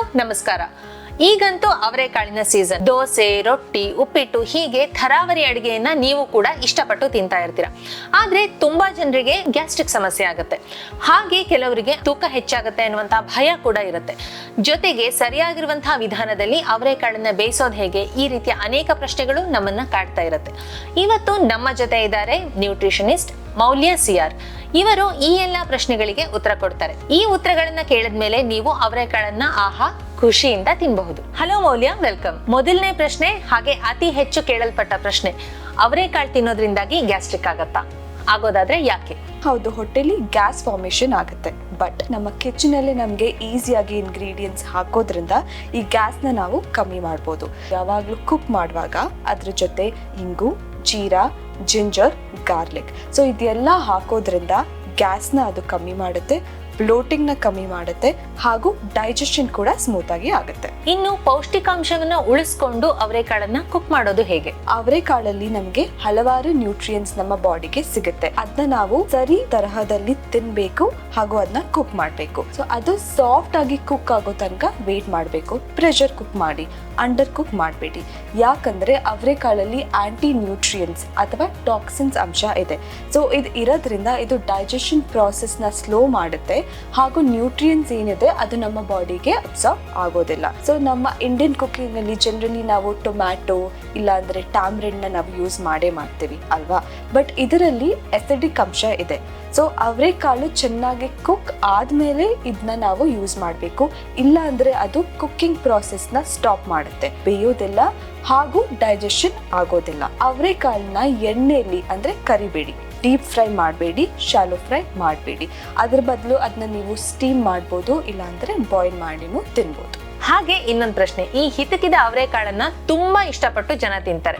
ನಮಸ್ಕಾರ. ಈಗಂತೂ ಅವರೆಕಾಳಿನ ಸೀಸನ್ ದೋಸೆ, ರೊಟ್ಟಿ, ಉಪ್ಪಿಟ್ಟು, ಹೀಗೆ ಥರಾವರಿ ಅಡಿಗೆಯನ್ನ ನೀವು ಕೂಡ ಇಷ್ಟಪಟ್ಟು ತಿಂತಾ ಇರ್ತೀರ. ಆದ್ರೆ ತುಂಬಾ ಜನರಿಗೆ ಗ್ಯಾಸ್ಟ್ರಿಕ್ ಸಮಸ್ಯೆ ಆಗುತ್ತೆ. ಹಾಗೆ ಕೆಲವರಿಗೆ ತೂಕ ಹೆಚ್ಚಾಗುತ್ತೆ ಅನ್ನುವಂತಹ ಭಯ ಕೂಡ ಇರುತ್ತೆ. ಜೊತೆಗೆ ಸರಿಯಾಗಿರುವಂತಹ ವಿಧಾನದಲ್ಲಿ ಅವರೆಕಾಳನ್ನ ಬೇಯಿಸೋದು ಹೇಗೆ? ಈ ರೀತಿಯ ಅನೇಕ ಪ್ರಶ್ನೆಗಳು ನಮ್ಮನ್ನ ಕಾಡ್ತಾ ಇರುತ್ತೆ. ಇವತ್ತು ನಮ್ಮ ಜೊತೆ ಇದ್ದಾರೆ ನ್ಯೂಟ್ರಿಷನಿಸ್ಟ್ ಮೌಲ್ಯ ಸಿಆರ್ ಇವರು ಈ ಎಲ್ಲ ಪ್ರಶ್ನೆಗಳಿಗೆ ಉತ್ತರ ಕೊಡ್ತಾರೆ. ಈ ಉತ್ತರಗಳನ್ನ ಕೇಳಿದ್ಮೇಲೆ ನೀವು ಅವರೆಕಾಳನ್ನ ಆಹಾ ಖುಷಿಯಿಂದ ತಿನ್ನಬಹುದು ಹಲೋ ಮೌಲ್ಯ, ವೆಲ್ಕಮ್. ಮೊದಲನೇ ಪ್ರಶ್ನೆ, ಹಾಗೆ ಅತಿ ಹೆಚ್ಚು ಕೇಳಲ್ಪಟ್ಟ ಪ್ರಶ್ನೆ. ಅವರೆಕಾಳು ತಿನ್ನೋದ್ರಿಂದಾಗಿ ಗ್ಯಾಸ್ಟ್ರಿಕ್ ಆಗತ್ತಾ? ಆಗೋದಾದ್ರೆ ಯಾಕೆ? ಹೌದು, ಹೊಟ್ಟೆಲಿ ಗ್ಯಾಸ್ ಫಾರ್ಮೇಷನ್ ಆಗುತ್ತೆ. ಬಟ್ ನಮ್ಮ ಕಿಚನಲ್ಲಿ ನಮಗೆ ಈಸಿಯಾಗಿ ಇಂಗ್ರೀಡಿಯೆಂಟ್ಸ್ ಹಾಕೋದ್ರಿಂದ ಈ ಗ್ಯಾಸ್ನ ನಾವು ಕಮ್ಮಿ ಮಾಡ್ಬೋದು. ಯಾವಾಗಲೂ ಕುಕ್ ಮಾಡುವಾಗ ಅದ್ರ ಜೊತೆ ಇಂಗು, ಜೀರಾ ಜಿಂಜರ್ ಗಾರ್ಲಿಕ್ ಸೊ ಇದೆಲ್ಲ ಹಾಕೋದ್ರಿಂದ ಗ್ಯಾಸ್ನ ಅದು ಕಮ್ಮಿ ಮಾಡುತ್ತೆ ಬ್ಲೋಟಿಂಗ್ನ ಕಮ್ಮಿ ಮಾಡುತ್ತೆ ಹಾಗೂ ಡೈಜೆಷನ್ ಕೂಡ ಸ್ಮೂತ್ ಆಗಿ ಆಗುತ್ತೆ. ಇನ್ನು ಪೌಷ್ಟಿಕಾಂಶವನ್ನ ಉಳಿಸ್ಕೊಂಡು ಅವರೆಕಾಳನ್ನ ಕುಕ್ ಮಾಡೋದು ಹೇಗೆ? ಅವರೆಕಾಳಲ್ಲಿ ನಮಗೆ ಹಲವಾರು ನ್ಯೂಟ್ರಿಯೆಂಟ್ಸ್ ನಮ್ಮ ಬಾಡಿಗೆ ಸಿಗುತ್ತೆ. ಅದನ್ನ ನಾವು ಸರಿ ತರಹದಲ್ಲಿ ತಿನ್ಬೇಕು ಹಾಗೂ ಅದನ್ನ ಕುಕ್ ಮಾಡಬೇಕು. ಸೊ ಅದು ಸಾಫ್ಟ್ ಆಗಿ ಕುಕ್ ಆಗೋ ತನಕ ವೇಟ್ ಮಾಡಬೇಕು. ಪ್ರೆಷರ್ ಕುಕ್ ಮಾಡಿ. ಅಂಡರ್ ಕುಕ್ ಮಾಡಬೇಡಿ. ಯಾಕಂದರೆ ಅವರೆಕಾಳಲ್ಲಿ ಆ್ಯಂಟಿ ನ್ಯೂಟ್ರಿಯೆಂಟ್ಸ್ ಅಥವಾ ಟಾಕ್ಸಿನ್ಸ್ ಅಂಶ ಇದೆ. ಸೊ ಇದು ಇರೋದ್ರಿಂದ ಇದು ಡೈಜೆಷನ್ ಪ್ರಾಸೆಸ್ನ ಸ್ಲೋ ಮಾಡುತ್ತೆ. ಹಾಗೂ ನ್ಯೂಟ್ರಿಯೆಂಟ್ಸ್ ಏನಿದೆ, ಅದು ನಮ್ಮ ಬಾಡಿಗೆ ಅಬ್ಸಾರ್ಬ್ ಆಗೋದಿಲ್ಲ. ಸೊ ನಮ್ಮ ಇಂಡಿಯನ್ ಕುಕ್ಕಿಂಗಲ್ಲಿ ಜನರಲಿ ನಾವು ಟೊಮ್ಯಾಟೊ ಇಲ್ಲಾಂದರೆ ಟ್ಯಾಮ್ರೆಂಡ್ನ ನಾವು ಯೂಸ್ ಮಾಡೇ ಮಾಡ್ತೀವಿ ಅಲ್ವಾ? ಬಟ್ ಇದರಲ್ಲಿ ಎಸಿಡಿಕ್ ಅಂಶ ಇದೆ. ಸೊ ಅವರೆಕಾಳು ಚೆನ್ನಾಗಿ ಕುಕ್ ಆದಮೇಲೆ ಇದನ್ನ ನಾವು ಯೂಸ್ ಮಾಡಬೇಕು. ಇಲ್ಲಾಂದರೆ ಅದು ಕುಕ್ಕಿಂಗ್ ಪ್ರಾಸೆಸ್ನ ಸ್ಟಾಪ್ ಮಾಡುತ್ತೆ. ಬೇಯೋದಿಲ್ಲ ಹಾಗೂ ಡೈಜೆಷನ್ ಆಗೋದಿಲ್ಲ. ಅವರೆಕಾಳನ್ನ ಎಣ್ಣೆಯಲ್ಲಿ ಅಂದ್ರೆ ಕರಿಬೇಡಿ. ಡೀಪ್ ಫ್ರೈ ಮಾಡಬೇಡಿ ಶಾಲೋ ಫ್ರೈ ಮಾಡಬೇಡಿ. ಅದ್ರ ಬದಲು ಅದನ್ನ ನೀವು ಸ್ಟೀಮ್ ಮಾಡ್ಬೋದು ಇಲ್ಲಾಂದ್ರೆ ಬಾಯ್ಲ್ ಮಾಡಿನೂ ತಿನ್ಬೋದು. ಹಾಗೆ ಇನ್ನೊಂದು ಪ್ರಶ್ನೆ. ಈ ಹಿತಕಿದ ಅವರೆಕಾಳನ್ನ ತುಂಬಾ ಇಷ್ಟಪಟ್ಟು ಜನ ತಿಂತಾರೆ.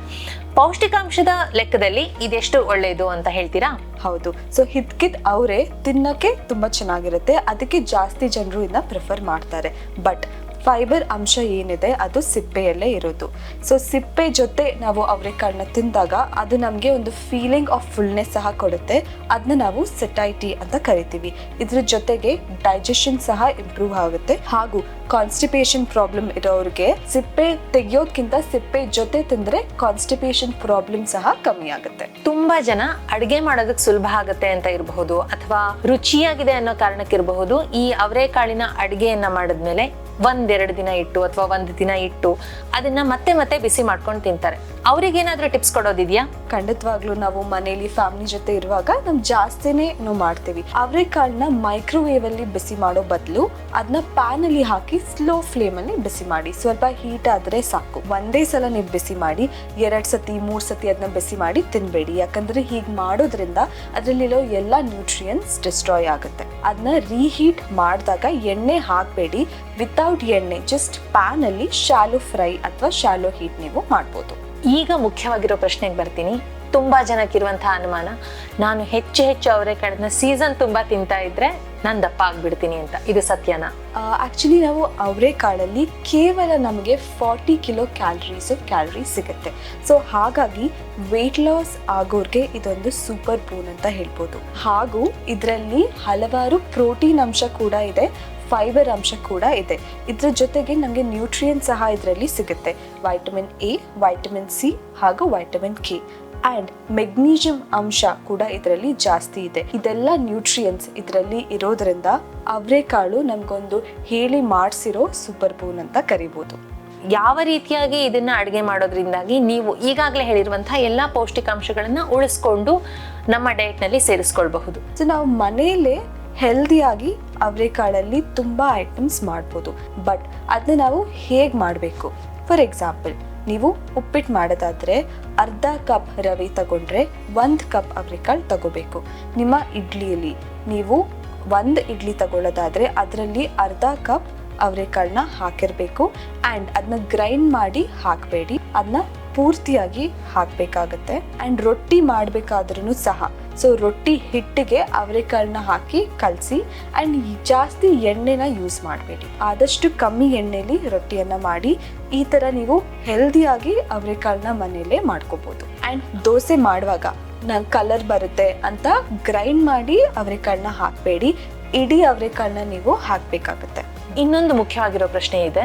ಪೌಷ್ಟಿಕಾಂಶದ ಲೆಕ್ಕದಲ್ಲಿ ಇದೆಷ್ಟು ಒಳ್ಳೆಯದು ಅಂತ ಹೇಳ್ತೀರಾ? ಹೌದು. ಸೊ ಹಿದ್ಕಿದ್ ಅವರೇ ತಿನ್ನಕ್ಕೆ ತುಂಬಾ ಚೆನ್ನಾಗಿರುತ್ತೆ. ಅದಕ್ಕೆ ಜಾಸ್ತಿ ಜನರು ಇದನ್ನ ಪ್ರಿಫರ್ ಮಾಡ್ತಾರೆ. ಬಟ್ ಫೈಬರ್ ಅಂಶ ಏನಿದೆ ಅದು ಸಿಪ್ಪೆಯಲ್ಲೇ ಇರೋದು. ಸೊ ಸಿಪ್ಪೆ ಜೊತೆ ನಾವು ಅವರೆಕಾಳನ್ನ ತಿಂದಾಗ ಅದು ನಮಗೆ ಒಂದು ಫೀಲಿಂಗ್ ಆಫ್ ಫುಲ್ನೆಸ್ ಸಹ ಕೊಡುತ್ತೆ. ಅದನ್ನ ನಾವು ಸೆಟೈಟಿ ಅಂತ ಕರಿತೀವಿ. ಇದ್ರ ಜೊತೆಗೆ ಡೈಜೆಷನ್ ಸಹ ಇಂಪ್ರೂವ್ ಆಗುತ್ತೆ. ಹಾಗೂ ಕಾನ್ಸ್ಟಿಪೇಷನ್ ಪ್ರಾಬ್ಲಮ್ ಇರೋರಿಗೆ ಸಿಪ್ಪೆ ತೆಗೆಯೋದ್ಕಿಂತ ಸಿಪ್ಪೆ ಜೊತೆ ತಿಂದ್ರೆ ಕಾನ್ಸ್ಟಿಪೇಷನ್ ಪ್ರಾಬ್ಲಮ್ ಸಹ ಕಮ್ಮಿ ಆಗುತ್ತೆ. ತುಂಬಾ ಜನ ಅಡಿಗೆ ಮಾಡೋದಕ್ಕೆ ಸುಲಭ ಆಗುತ್ತೆ ಅಂತ ಇರಬಹುದು ಅಥವಾ ರುಚಿಯಾಗಿದೆ ಅನ್ನೋ ಕಾರಣಕ್ಕಿರಬಹುದು ಈ ಅವರೆಕಾಳಿನ ಅಡಿಗೆಯನ್ನ ಮಾಡಿದ್ಮೇಲೆ ಒಂದೆರಡು ದಿನ ಇಟ್ಟು ಅಥವಾ ಒಂದು ದಿನ ಇಟ್ಟು ಅದನ್ನ ಮತ್ತೆ ಮತ್ತೆ ಬಿಸಿ ಮಾಡ್ಕೊಂಡು ತಿಂತಾರೆ. ಅವ್ರಿಗೇನಾದ್ರೂ ಟಿಪ್ಸ್ ಕೊಡೋದಿದ್ಯಾ? ಖಂಡಿತವಾಗ್ಲೂ ನಾವು ಮನೇಲಿ ಫ್ಯಾಮಿಲಿ ಜೊತೆ ಇರುವಾಗ ನಾವು ಜಾಸ್ತಿನೇ ನಾವು ಮಾಡ್ತೀವಿ. ಅವರೆಕಾಳನ್ನ ಮೈಕ್ರೋವೇವ್ ಅಲ್ಲಿ ಬಿಸಿ ಮಾಡೋ ಬದಲು ಅದನ್ನ ಪ್ಯಾನ್ ಅಲ್ಲಿ ಹಾಕಿ ಸ್ಲೋ ಫ್ಲೇಮ್ ಅಲ್ಲಿ ಬಿಸಿ ಮಾಡಿ. ಸ್ವಲ್ಪ ಹೀಟ್ ಆದ್ರೆ ಸಾಕು. ಒಂದೇ ಸಲ ನೀವು ಬಿಸಿ ಮಾಡಿ, ಎರಡ್ ಸತಿ, ಮೂರ್ ಸತಿ ಅದನ್ನ ಬಿಸಿ ಮಾಡಿ ತಿನ್ಬೇಡಿ. ಯಾಕಂದ್ರೆ ಹೀಗೆ ಮಾಡೋದ್ರಿಂದ ಅದರಲ್ಲಿರೋ ಎಲ್ಲ ನ್ಯೂಟ್ರಿಯನ್ಸ್ ಡಿಸ್ಟ್ರಾಯ್ ಆಗುತ್ತೆ. ಅದನ್ನ ರೀಹೀಟ್ ಮಾಡಿದಾಗ ಎಣ್ಣೆ ಹಾಕಬೇಡಿ. ವಿತೌಟ್ ಎಣ್ಣೆ ಜಸ್ಟ್ ಪ್ಯಾನ್ ಅಲ್ಲಿ ಶಾಲೋ ಫ್ರೈ ಅಥವಾ ಶಾಲೋ ಹೀಟ್ ನೀವು ಮಾಡ್ಬೋದು. ಈಗ ಮುಖ್ಯವಾಗಿರೋ ಪ್ರಶ್ನೆಗೆ ಬರ್ತೀನಿ. ತುಂಬ ಜನಕ್ಕಿರುವಂತಹ ಅನುಮಾನ. ನಾನು ಹೆಚ್ಚು ಹೆಚ್ಚು ಅವರೆಕಾಳನ್ನ ಸೀಸನ್ ತುಂಬಾ ತಿಂತಾ ಇದ್ರೆ ನಾನು ದಪ್ಪ ಆಗ್ಬಿಡ್ತೀನಿ ಅಂತ. ಇದು ಸತ್ಯನಾ? ಆ್ಯಕ್ಚುಲಿ ನಾವು ಅವರೆಕಾಳಲ್ಲಿ ಕೇವಲ ನಮಗೆ ಫಾರ್ಟಿ ಕಿಲೋ ಕ್ಯಾಲರೀಸು ಕ್ಯಾಲರಿ ಸಿಗುತ್ತೆ. ಸೊ ಹಾಗಾಗಿ ವೆಯ್ಟ್ ಲಾಸ್ ಆಗೋರ್ಗೆ ಇದೊಂದು ಸೂಪರ್ ಬೂನ್ ಅಂತ ಹೇಳ್ಬೋದು. ಹಾಗೂ ಇದರಲ್ಲಿ ಹಲವಾರು ಪ್ರೋಟೀನ್ ಅಂಶ ಕೂಡ ಇದೆ. ಫೈಬರ್ ಅಂಶ ಕೂಡ ಇದೆ. ಇದ್ರ ಜೊತೆಗೆ ನಮಗೆ ನ್ಯೂಟ್ರಿಯನ್ ಸಹ ಇದರಲ್ಲಿ ಸಿಗುತ್ತೆ. ವೈಟಮಿನ್ ಎ ವೈಟಮಿನ್ ಸಿ ಹಾಗೂ ವೈಟಮಿನ್ ಕೆ ಆ್ಯಂಡ್ ಮೆಗ್ನೀಷಿಯಂ ಅಂಶ ಕೂಡ ಇದರಲ್ಲಿ ಜಾಸ್ತಿ ಇದೆ. ಇದೆಲ್ಲ ನ್ಯೂಟ್ರಿಯನ್ಸ್ ಇದರಲ್ಲಿ ಇರೋದ್ರಿಂದ ಅವರೆಕಾಳು ನಮಗೊಂದು ಹೇಳಿ ಮಾಡಿಸಿರೋ ಸೂಪರ್ ಬೂನ್ ಅಂತ ಕರಿಬೋದು. ಯಾವ ರೀತಿಯಾಗಿ ಇದನ್ನ ಅಡುಗೆ ಮಾಡೋದ್ರಿಂದಾಗಿ ನೀವು ಈಗಾಗಲೇ ಹೇಳಿರುವಂತಹ ಎಲ್ಲ ಪೌಷ್ಟಿಕಾಂಶಗಳನ್ನ ಉಳಿಸ್ಕೊಂಡು ನಮ್ಮ ಡಯಟ್ನಲ್ಲಿ ಸೇರಿಸ್ಕೊಳ್ಬಹುದು. ಸೊ ನಾವು ಮನೆಯಲ್ಲೇ ಹೆಲ್ದಿಯಾಗಿ ಅವರೆಕಾಳಲ್ಲಿ ತುಂಬ ಐಟಮ್ಸ್ ಮಾಡ್ಬೋದು. ಬಟ್ ಅದನ್ನ ನಾವು ಹೇಗೆ ಮಾಡಬೇಕು? ಫಾರ್ ಎಕ್ಸಾಂಪಲ್ ನೀವು ಉಪ್ಪಿಟ್ಟು ಮಾಡೋದಾದರೆ ಅರ್ಧ ಕಪ್ ರವೆ ತಗೊಂಡ್ರೆ ಒಂದು ಕಪ್ ಅವರೆಕಾಳು ತಗೋಬೇಕು. ನಿಮ್ಮ ಇಡ್ಲಿಯಲ್ಲಿ ನೀವು ಒಂದು ಇಡ್ಲಿ ತಗೊಳ್ಳೋದಾದರೆ ಅದರಲ್ಲಿ ಅರ್ಧ ಕಪ್ ಅವರೆಕಾಳನ್ನ ಹಾಕಿರಬೇಕು. ಆ್ಯಂಡ್ ಅದನ್ನ ಗ್ರೈಂಡ್ ಮಾಡಿ ಹಾಕಬೇಡಿ. ಅದನ್ನ ಪೂರ್ತಿಯಾಗಿ ಹಾಕಬೇಕಾಗತ್ತೆ. ಆ್ಯಂಡ್ ರೊಟ್ಟಿ ಮಾಡಬೇಕಾದ್ರೂ ಸಹ ಸೊ ರೊಟ್ಟಿ ಹಿಟ್ಟಿಗೆ ಅವರೆಕಾಳನ್ನ ಹಾಕಿ ಕಲಸಿ ಆ್ಯಂಡ್ ಜಾಸ್ತಿ ಎಣ್ಣೆನ ಯೂಸ್ ಮಾಡಬೇಡಿ. ಆದಷ್ಟು ಕಮ್ಮಿ ಎಣ್ಣೆಲಿ ರೊಟ್ಟಿಯನ್ನು ಮಾಡಿ, ಈ ಥರ ನೀವು ಹೆಲ್ದಿಯಾಗಿ ಅವರೆಕಾಳನ್ನ ಮನೆಯಲ್ಲೇ ಮಾಡ್ಕೋಬೋದು. ಆ್ಯಂಡ್ ದೋಸೆ ಮಾಡುವಾಗ ನಂಗೆ ಕಲರ್ ಬರುತ್ತೆ ಅಂತ ಗ್ರೈಂಡ್ ಮಾಡಿ ಅವರೆಕಾಳನ್ನ ಹಾಕಬೇಡಿ. ಇಡೀ ಅವರೆಕಾಳನ್ನ ನೀವು ಹಾಕಬೇಕಾಗುತ್ತೆ. ಇನ್ನೊಂದು ಮುಖ್ಯವಾಗಿರೋ ಪ್ರಶ್ನೆ ಇದೆ.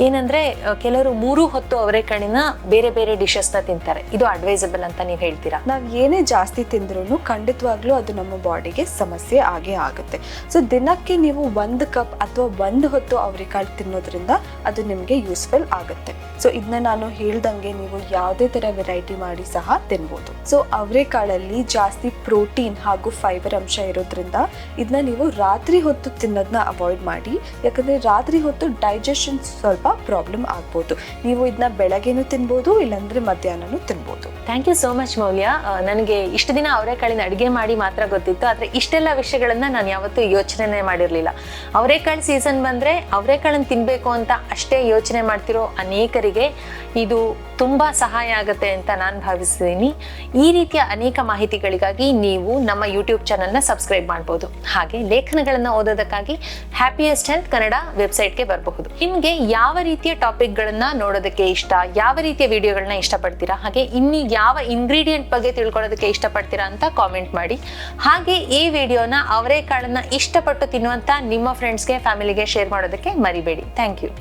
ಏನಂದ್ರೆ ಕೆಲವರು ಮೂರು ಹೊತ್ತು ಅವರೆಕಾಳಿನ ಬೇರೆ ಬೇರೆ ಡಿಶಸ್ನ ತಿಂತಾರೆ. ಇದು ಅಡ್ವೈಸಬಲ್ ಅಂತ ನೀವು ಹೇಳ್ತೀರಾ? ನಾವು ಏನೇ ಜಾಸ್ತಿ ತಿಂದ್ರೂ ಖಂಡಿತವಾಗ್ಲೂ ಅದು ನಮ್ಮ ಬಾಡಿಗೆ ಸಮಸ್ಯೆ ಆಗೇ ಆಗುತ್ತೆ. ಸೊ, ದಿನಕ್ಕೆ ನೀವು ಒಂದು ಕಪ್ ಅಥವಾ ಒಂದು ಹೊತ್ತು ಅವರೆಕಾಳು ತಿನ್ನೋದ್ರಿಂದ ಅದು ನಿಮಗೆ ಯೂಸ್ಫುಲ್ ಆಗುತ್ತೆ. ಸೊ ಇದನ್ನ ನಾನು ಹೇಳ್ದಂಗೆ ನೀವು ಯಾವುದೇ ತರ ವೆರೈಟಿ ಮಾಡಿ ಸಹ ತಿನ್ಬೋದು. ಸೊ ಅವರೆಕಾಳಲ್ಲಿ ಜಾಸ್ತಿ ಪ್ರೋಟೀನ್ ಹಾಗೂ ಫೈಬರ್ ಅಂಶ ಇರೋದ್ರಿಂದ ಇದನ್ನ ನೀವು ರಾತ್ರಿ ಹೊತ್ತು ತಿನ್ನೋದನ್ನ ಅವಾಯ್ಡ್ ಮಾಡಿ. ಯಾಕಂದ್ರೆ ರಾತ್ರಿ ಹೊತ್ತು ಡೈಜೆಷನ್ ಸ್ವಲ್ಪ ಪ್ರಾಬ್ಲಮ್ ಆಗ್ಬೋದು. ನೀವು ಇದನ್ನ ಬೆಳಗ್ಗೆನೂ ತಿನ್ಬೋದು, ಇಲ್ಲಾಂದ್ರೆ ಮಧ್ಯಾಹ್ನನು ತಿನ್ಬೋದು. ಥ್ಯಾಂಕ್ ಯು ಸೋ ಮಚ್ ಮೌಲ್ಯ. ನನಗೆ ಇಷ್ಟು ದಿನ ಅವರೆಕಾಳಿನ ಅಡುಗೆ ಮಾಡಿ ಮಾತ್ರ ಗೊತ್ತಿತ್ತು, ಆದರೆ ಇಷ್ಟೆಲ್ಲ ವಿಷಯಗಳನ್ನ ನಾನು ಯಾವತ್ತೂ ಯೋಚನೆ ಮಾಡಿರಲಿಲ್ಲ. ಅವರೆಕಾಳು ಸೀಸನ್ ಬಂದರೆ ಅವರೆಕಾಳನ್ನು ತಿನ್ನಬೇಕು ಅಂತ ಅಷ್ಟೇ ಯೋಚನೆ ಮಾಡ್ತಿರೋ ಅನೇಕರಿಗೆ ಇದು ತುಂಬ ಸಹಾಯ ಆಗುತ್ತೆ ಅಂತ ನಾನು ಭಾವಿಸ್ತೀನಿ. ಈ ರೀತಿಯ ಅನೇಕ ಮಾಹಿತಿಗಳಿಗಾಗಿ ನೀವು ನಮ್ಮ ಯೂಟ್ಯೂಬ್ ಚಾನಲ್ನ ಸಬ್ಸ್ಕ್ರೈಬ್ ಮಾಡ್ಬೋದು. ಹಾಗೆ ಲೇಖನಗಳನ್ನು ಓದೋದಕ್ಕಾಗಿ ಹ್ಯಾಪಿಯೆಸ್ಟ್ ಹೆಲ್ತ್ ಕನ್ನಡ ವೆಬ್ಸೈಟ್ಗೆ ಬರಬಹುದು. ನಿಮಗೆ ಯಾವ ರೀತಿಯ ಟಾಪಿಕ್ಗಳನ್ನ ನೋಡೋದಕ್ಕೆ ಇಷ್ಟ, ಯಾವ ರೀತಿಯ ವಿಡಿಯೋಗಳನ್ನ ಇಷ್ಟಪಡ್ತೀರಾ, ಹಾಗೆ ಇನ್ನು ಯಾವ ಇಂಗ್ರೀಡಿಯೆಂಟ್ ಬಗ್ಗೆ ತಿಳ್ಕೊಳ್ಳೋದಕ್ಕೆ ಇಷ್ಟಪಡ್ತೀರಾ ಅಂತ ಕಾಮೆಂಟ್ ಮಾಡಿ. ಹಾಗೆ ಈ ವಿಡಿಯೋನ ಅವರೇ ಕಾಳನ್ನ ಇಷ್ಟಪಟ್ಟು ತಿನ್ನುವಂತ ನಿಮ್ಮ ಫ್ರೆಂಡ್ಸ್ಗೆ ಫ್ಯಾಮಿಲಿಗೆ ಶೇರ್ ಮಾಡೋದಕ್ಕೆ ಮರಿಬೇಡಿ. Thank you